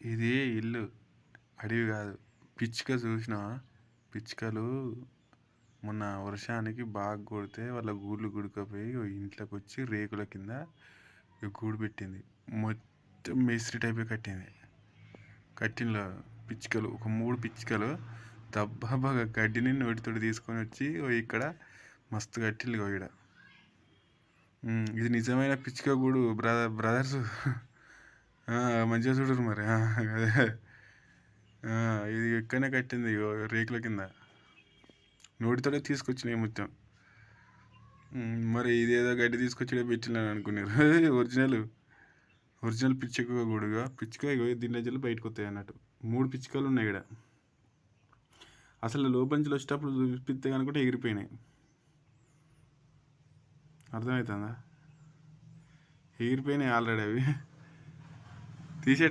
ఇది ఇల్లు. అడవి కాదు. పిచ్చుక చూసినా పిచ్చుకలు మొన్న వర్షానికి బాగా కొడితే వాళ్ళ గూళ్ళు గుడుకపోయి ఇంట్లోకి వచ్చి రేకుల కింద గూడు పెట్టింది. మొత్తం మేస్త్రి టైపే కట్టింది. కట్టిన పిచ్చుకలు. ఒక మూడు పిచ్చుకలు దబ్బాబాగా గడ్డిని నోటితోటి తీసుకొని వచ్చి ఓ ఇక్కడ మస్తు కట్టిల్లు ఇక్కడ ఈడ. ఇది నిజమైన పిచ్చుక గూడు బ్రదర్ బ్రదర్స్. మంచిగా చూడరు మరి. అదే. ఇది ఎక్కడనే కట్టింది రేకుల కింద. నోటితోనే తీసుకొచ్చినాయి మొత్తం. మరి ఇదేదో గడ్డి తీసుకొచ్చి ఈడ పెట్టినాను అనుకున్నారు ఒరిజినల్. ఒరిజినల్ పిచ్చుక గూడుగా. పిచ్చుక ఇగో దీని నుంచి బయటకు వస్తాయి అన్నట్టు. మూడు పిచ్చుకలు ఉన్నాయి ఇక్కడ. అసలు లోపంచులు వచ్చేటప్పుడు చూపిస్తే కనుకుంటే ఎగిరిపోయినాయి. అర్థమవుతుందా ఎగిరిపోయినాయి ఆల్రెడీ అవి. തീർച്ചയായിട്ടും.